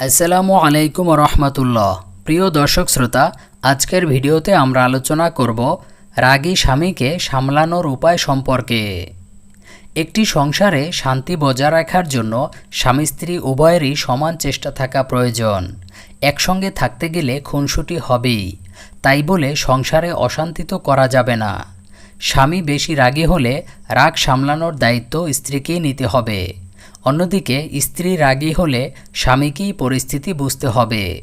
আসসালামু আলাইকুম রহমতুল্লাহ প্রিয় দর্শক শ্রোতা, আজকের ভিডিওতে আমরা আলোচনা করব রাগী স্বামীকে সামলানোর উপায় সম্পর্কে। একটি সংসারে শান্তি বজায় রাখার জন্য স্বামী স্ত্রী উভয়েরই সমান চেষ্টা থাকা প্রয়োজন। একসঙ্গে থাকতে গেলে খুনসুটি হবেই। তাই বলে সংসারে অশান্তি তো করা যাবে না। স্বামী বেশি রাগী হলে রাগ সামলানোর দায়িত্ব স্ত্রীকেই নিতে হবে। অন্যদিকে, স্ত্রী রাগী হলে স্বামীকেই পরিস্থিতি বুঝতে হবে।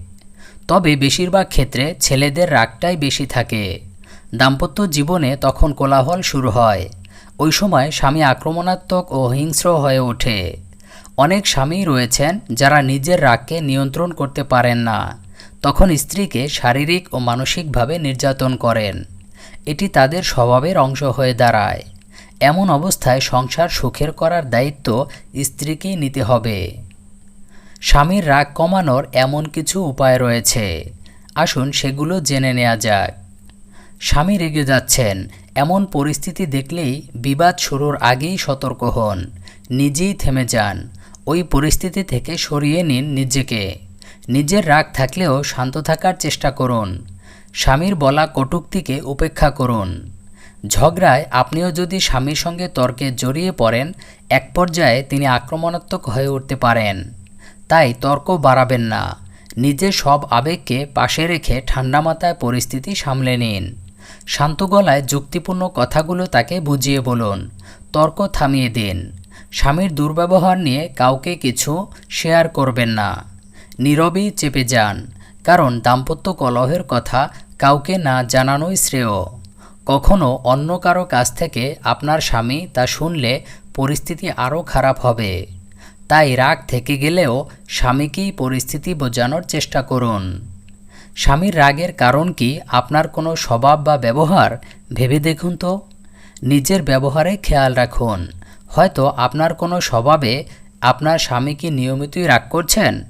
তবে বেশিরভাগ ক্ষেত্রে ছেলেদের রাগটাই বেশি থাকে। দাম্পত্য জীবনে তখন কোলাহল শুরু হয়। ওই সময় স্বামী আক্রমণাত্মক ও হিংস্র হয়ে ওঠে। অনেক স্বামী রয়েছেন যারা নিজের রাগকে নিয়ন্ত্রণ করতে পারেন না। তখন স্ত্রীকে শারীরিক ও মানসিকভাবে নির্যাতন করেন। এটি তাদের স্বভাবের অংশ হয়ে দাঁড়ায়। এমন অবস্থায় সংসার সুখের করার দায়িত্ব স্ত্রীকেই নিতে হবে। স্বামীর রাগ কমানোর এমন কিছু উপায় রয়েছে। আসুন সেগুলো জেনে নেওয়া যাক। স্বামী রেগে যাচ্ছেন। এমন পরিস্থিতি দেখলেই বিবাদ শুরুর আগেই সতর্ক হন। নিজেই থেমে যান। ওই পরিস্থিতি থেকে সরিয়ে নিন নিজেকে। নিজের রাগ থাকলেও শান্ত থাকার চেষ্টা করুন। স্বামীর বলা কটূক্তিকে উপেক্ষা করুন। ঝগড়ায় আপনিও যদি স্বামীর সঙ্গে তর্কে জড়িয়ে পড়েন, এক পর্যায়ে তিনি আক্রমণাত্মক হয়ে উঠতে পারেন। তাই তর্ক বাড়াবেন না। নিজের সব আবেগকে পাশে রেখে ঠান্ডা মাথায় পরিস্থিতি সামলে নিন। শান্ত গলায় যুক্তিপূর্ণ কথাগুলো তাকে বুঝিয়ে বলুন। তর্ক থামিয়ে দিন। স্বামীর দুর্ব্যবহার নিয়ে কাউকে কিছু শেয়ার করবেন না। নীরবেই চেপে যান। কারণ দাম্পত্য কলহের কথা কাউকে না জানানোই শ্রেয়। কখনো অন্য কারও কাছ থেকে আপনার স্বামী তা শুনলে পরিস্থিতি আরও খারাপ হবে। তাই রাগ থেকে গেলেও স্বামীকেই পরিস্থিতি বোঝানোর চেষ্টা করুন। স্বামীর রাগের কারণ কি আপনার কোনো স্বভাব বা ব্যবহার? ভেবে দেখুন তো। নিজের ব্যবহারে খেয়াল রাখুন। হয়তো আপনার কোনো স্বভাবে আপনার স্বামী কি নিয়মিতই রাগ করছেন?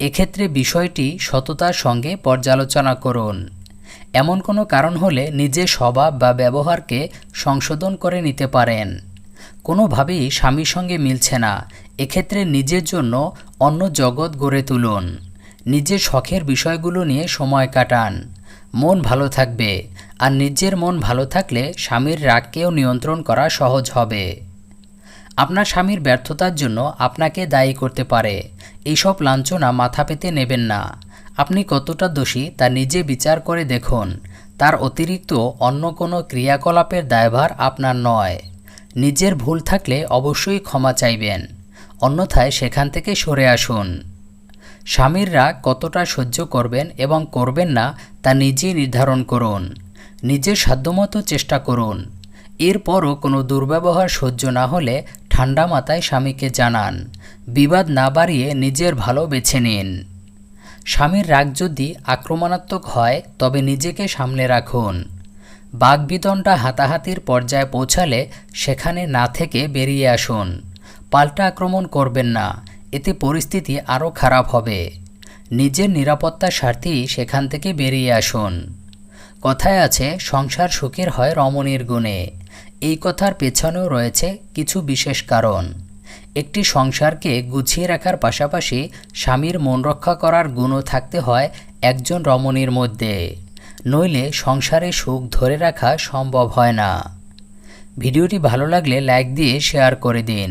এক্ষেত্রে বিষয়টি সততার সঙ্গে পর্যালোচনা করুন। এমন কোনো কারণ হলে নিজের স্বভাব বা ব্যবহারকে সংশোধন করে নিতে পারেন। কোনোভাবেই স্বামীর সঙ্গে মিলছে না। এক্ষেত্রে নিজের জন্য অন্য জগৎ গড়ে তুলুন। নিজের শখের বিষয়গুলো নিয়ে সময় কাটান। মন ভালো থাকবে। আর নিজের মন ভালো থাকলে স্বামীর রাগকেও নিয়ন্ত্রণ করা সহজ হবে। আপনার স্বামীর ব্যর্থতার জন্য আপনাকে দায়ী করতে পারে। এইসব লাঞ্ছনা মাথা পেতে নেবেন না। আপনি কতটা দোষী তা নিজে বিচার করে দেখুন। তার অতিরিক্ত অন্য কোনো ক্রিয়াকলাপের দায়ভার আপনার নয়। নিজের ভুল থাকলে অবশ্যই ক্ষমা চাইবেন। অন্যথায় সেখান থেকে সরে আসুন। স্বামীর রাগ কতটা সহ্য করবেন এবং করবেন না তা নিজেই নির্ধারণ করুন। নিজের সাধ্যমতো চেষ্টা করুন। এরপরও কোনো দুর্ব্যবহার সহ্য না হলে ঠান্ডা মাথায় স্বামীকে জানান। বিবাদ না বাড়িয়ে নিজের ভালো বেছে নিন। স্বামীর রাগ যদি আক্রমণাত্মক হয়, তবে নিজেকে সামলে রাখুন। বাগবিতনটা হাতাহাতির পর্যায়ে পৌঁছালে সেখানে না থেকে বেরিয়ে আসুন। পাল্টা আক্রমণ করবেন না, এতে পরিস্থিতি আরও খারাপ হবে। নিজের নিরাপত্তার স্বার্থেই সেখান থেকে বেরিয়ে আসুন। কথায় আছে, সংসার সুখের হয় রমণীর গুণে। এই কথার পেছনেও রয়েছে কিছু বিশেষ কারণ। একটি সংসারকে গুছিয়ে রাখার পাশাপাশি স্বামীর মন রক্ষা করার গুণও থাকতে হয় একজন রমণীর মধ্যে। নইলে সংসারে সুখ ধরে রাখা সম্ভব হয় না। ভিডিওটি ভালো লাগলে লাইক দিয়ে শেয়ার করে দিন।